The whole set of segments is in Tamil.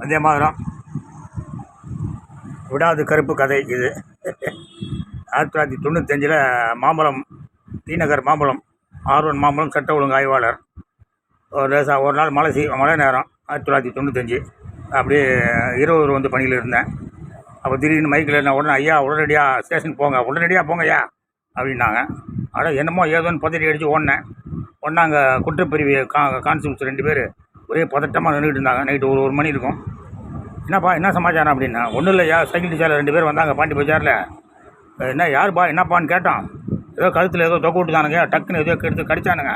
வந்தே மாதிரம். விடாது கருப்பு கதை இது. ஆயிரத்தி தொள்ளாயிரத்தி தொண்ணூத்தஞ்சில் மாம்பழம் தீநகர் மாம்பழம் ஆர்வன் மாம்பழம் சட்ட ஒழுங்கு ஆய்வாளர். ஒரு லேசாக ஒரு நாள் மழை செய் மழை நேரம் ஆயிரத்தி தொள்ளாயிரத்தி தொண்ணூத்தஞ்சு. அப்படியே இருபது வந்து பணியில் இருந்தேன். அப்போ திடீர்னு மைக்கில் என்ன உடனே ஐயா உடனடியாக ஸ்டேஷன் போங்க உடனடியாக போங்க ஐயா அப்படின்னாங்க. ஆனால் என்னமோ ஏதோன்னு பதறி அடித்து ஓடினேன். ஒன்றாங்க குற்றப்பிரிவு கா கான்ஸ்டபிள்ஸ் ரெண்டு பேர் ஒரே பதட்டமாக நின்றுட்டு இருந்தாங்க. நைட்டு ஒரு ஒரு மணி இருக்கும். என்னப்பா என்ன சமாச்சாரம் அப்படின்னா ஒன்றும் இல்லையா? சைக்கிள் டீச்சரில் ரெண்டு பேர் வந்தாங்க பாண்டி பஜாரில் என்ன யாருப்பா என்னப்பான்னு கேட்டான். ஏதோ கழுத்தில் ஏதோ தொக்க விட்டுதானுங்க டக்குன்னு ஏதோ எடுத்து கடிச்சானுங்க.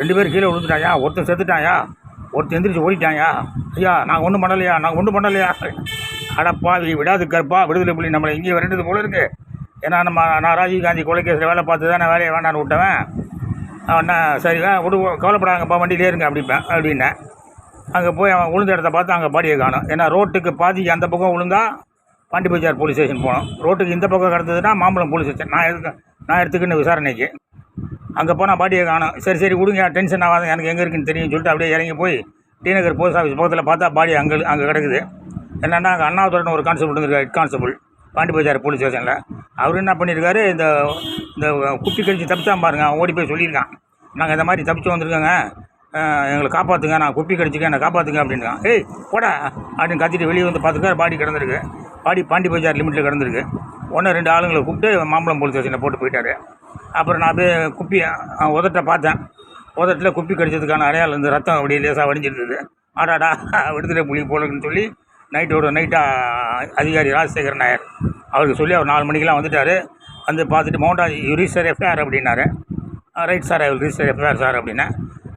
ரெண்டு பேர் கீழே விழுந்துட்டாயா? ஒருத்தர் செத்துட்டாயா? ஒருத்தர் எந்திரிச்சு ஓடிட்டாயா? ஐயா நாங்கள் ஒன்றும் பண்ணலையா? நாங்கள் ஒன்றும் பண்ணலையா? அடப்பா விடாது கருப்பா விடுதலை புள்ளி நம்மளை இங்கேயே வரேன்றது போல இருக்கு. ஏன்னா நம்ம நான் ராஜீவ்காந்தி கொலைக்கேசில் வேலை பார்த்து தான் நான் வேலையை வேண்டான்னு விட்டவன். அவனா சரி வே விடு கவலைப்படாங்கப்பா வண்டியிலே இருங்க அப்படிப்பேன் அப்படின்னேன். அங்கே போய் அவன் விழுந்த இடத்த பார்த்து அங்கே பாடியை காணும். ஏன்னா ரோட்டுக்கு பாதி அந்த பக்கம் விழுந்தா பாண்டி பஜார் போலீஸ் ஸ்டேஷன் போனோம் ரோட்டுக்கு இந்த பக்கம் கிடந்ததுன்னா மாம்பழம் போலீஸ் ஸ்டேஷன் நான் எடுக்க நான் எடுத்துக்கின்னு விசாரணைக்கு. அங்கே போனால் பாடியை காணும். சரி சரி விடுங்க. டென்ஷன் ஆகாது எனக்கு எங்கே இருக்குன்னு தெரியும் சொல்லிட்டு அப்படியே இறங்கி போய் டிநகர் போஸ்ட் ஆஃபீஸ் பக்கத்தில் பார்த்தா பாடி அங்கே அங்கே கிடக்குது. என்னென்னா அங்கே அண்ணாதுரன் ஒரு கான்ஸ்டபிள் இருந்திருக்காரு head constable Pondy Bazaar police ஸ்டேஷனில் அவர் என்ன பண்ணியிருக்காரு இந்த இந்த குப்பி கழிச்சு தப்பிச்சான் பாருங்க. அவன் ஓடி போய் சொல்லியிருக்கான். நாங்கள் இந்த மாதிரி தப்பிச்சு வந்திருக்கோங்க. எங்களை காப்பாற்றுங்க நான் குப்பி கடிச்சிக்க என்னை காப்பாற்றுங்க அப்படின்றான் ஏய் போடா. அப்படின்னு கத்திட்டு வெளியே வந்து பார்த்துக்க பாடி கிடந்திருக்கு. பாடி பாண்டி பஜார் லிமிட்டில் கிடந்திருக்கு. ஒன்று ரெண்டு ஆளுங்களை கூப்பிட்டு மாம்பழம் போலீஸ் ஸ்டேஷனில் போட்டு போயிட்டாரு. அப்புறம் நான் அப்படியே குப்பி அஹ், உதட்ட பார்த்தேன். உதட்டில் குப்பி கடிச்சதுக்கான அடையாளம் இருந்து ரத்தம் அப்படியே லேசாக வடிஞ்சிருந்தது. ஆடாடா விடுதலை புலி போலன்னு சொல்லி நைட்டோட நைட்டாக அதிகாரி ராஜசேகர் நாயர் அவருக்கு சொல்லி அவர் நாலு மணிக்கெலாம் வந்துட்டார். வந்து பார்த்துட்டு மவுண்டா ரிஜிஸ்டர் எஃப்ஐஆர் அப்படின்னாரு. Right sir I will register FIR sir அப்படின்னேன்.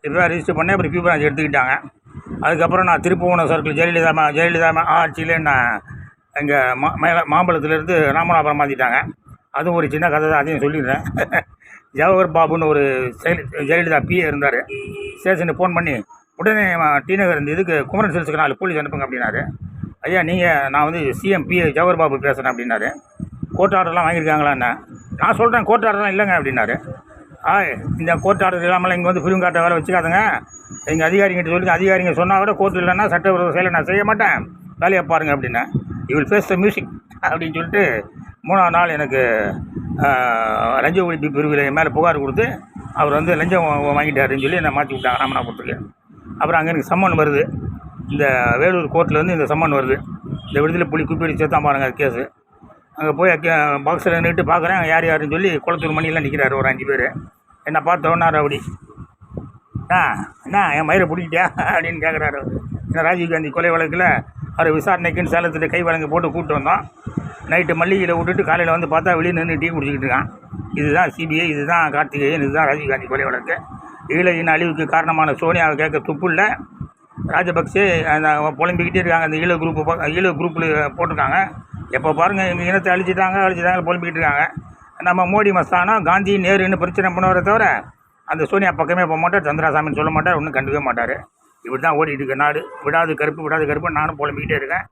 எஃப்ஐஆர் ரிஜிஸ்டர் பண்ணேன் அப்புறம் பிபிராஜ் எடுத்துக்கிட்டாங்க. அதுக்கப்புறம் நான் திருப்புவனம் சர்க்கிள் ஜெயலலிதா மா ஜெயலலிதா ஆட்சியில் நான் இங்கே மா மேல மாம்பழத்துலேருந்து ராமநாதபுரம் மாற்றிட்டாங்க அதுவும் ஒரு சின்ன கதை தான் அதையும் சொல்லிடுறேன். ஜவஹர் பாபுன்னு ஒரு செயல் ஜெயலலிதா பிஏ இருந்தார். ஸ்டேஷனுக்கு ஃபோன் பண்ணி உடனே டிநகர் டி நகர் இந்த இதுக்கு குமரன் செல்ஸுக்கு நாலு போலீஸ் அனுப்புங்க அப்படின்னாரு. ஐயா நீங்கள் நான் வந்து சிஎம் பிஏ ஜவஹர் பாபு பேசுகிறேன் அப்படின்னாரு. கோர்ட் ஆர்டர்லாம் வாங்கியிருக்காங்களான்னு? நான் சொல்கிறேன் கோர்ட் ஆர்டர்லாம் இல்லைங்க அப்படின்னாரு. ஆ இந்த கோர்ட் ஆர்டர் இல்லாமல் இங்கே வந்து ஃபிலிம் காட்ட வேலை வச்சுக்காதுங்க. எங்கள் அதிகாரிங்கிட்ட சொல்லி அதிகாரிங்க சொன்னால் கூட கோர்ட் இல்லைன்னா சட்டவிரோத செயலை நான் செய்ய மாட்டேன். வேலையை பாருங்கள் அப்படின்னு. இவள் வில் ஃபேஸ் த மியூசிக் அப்படின்னு சொல்லிட்டு மூணாவது நாள் எனக்கு லஞ்ச ஒழிப்பு பிரிவில் என் மேலே புகார் கொடுத்து அவர் வந்து லஞ்சம் வாங்கிட்டாருன்னு சொல்லி என்னை மாற்றி விட்டாங்க ராமநாதபுரத்துக்கு. அப்புறம் அங்கே எனக்கு சம்மன் வருது. இந்த வேலூர் கோர்ட்டில் வந்து இந்த சம்மன் வருது. இந்த விடுதலை புலி குப்பிடி சேர்த்தான் பாருங்க கேஸு அங்கே போய் பாக்ஸில் நின்றுட்டு பார்க்குறேன் யார் யாருன்னு சொல்லி குளத்தூர் மணியெல்லாம் நிற்கிறாரு ஒரு அஞ்சு பேர். என்னை பார்த்த உடனே அப்படி ஆ என்ன என் மயிரை பிடிக்கிட்டியா? அப்படின்னு கேட்குறாரு இந்த ராஜீவ்காந்தி கொலை வழக்கில் அவர் விசாரணைக்குன்னு சேலத்தில் கை வழங்க போட்டு கூப்பிட்டு வந்தோம். நைட்டு மல்லிகையில் விட்டுட்டு காலையில் வந்து பார்த்தா வெளியே நின்று டீ குடிச்சிக்கிட்டு இருக்கான். இதுதான் சிபிஐ இதுதான் கார்த்திகேயன் இதுதான் ராஜீவ்காந்தி கொலை வழக்கு. ஈழத்தின் அழிவுக்கு காரணமான சோனியாவை கேட்க துப்பு இல்லை. ராஜபக்சே அந்த புலம்பிக்கிட்டே இருக்காங்க. அந்த ஈழ குரூப்பு ஈழ குரூப்பில் போட்டிருக்காங்க. எப்போ பாருங்கள் எங்கள் இனத்தை அழிச்சிட்டாங்க அழிச்சிட்டாங்க புலம்பிக்கிட்டு இருக்காங்க. நம்ம மோடி மஸ்தானா காந்தி நேருன்னு பிரச்சனை பண்ணுவதை தவிர அந்த சோனியா பக்கமே போக மாட்டார் சந்திராசாமின்னு சொல்ல மாட்டார் ஒன்றும் கண்டுக்கவே மாட்டார். இப்படி தான் ஓடிட்டு இருக்க நாடு. விடாது கருப்பு விடாது கருப்பு நானும் புலம்பிக்கிட்டே இருக்கேன்.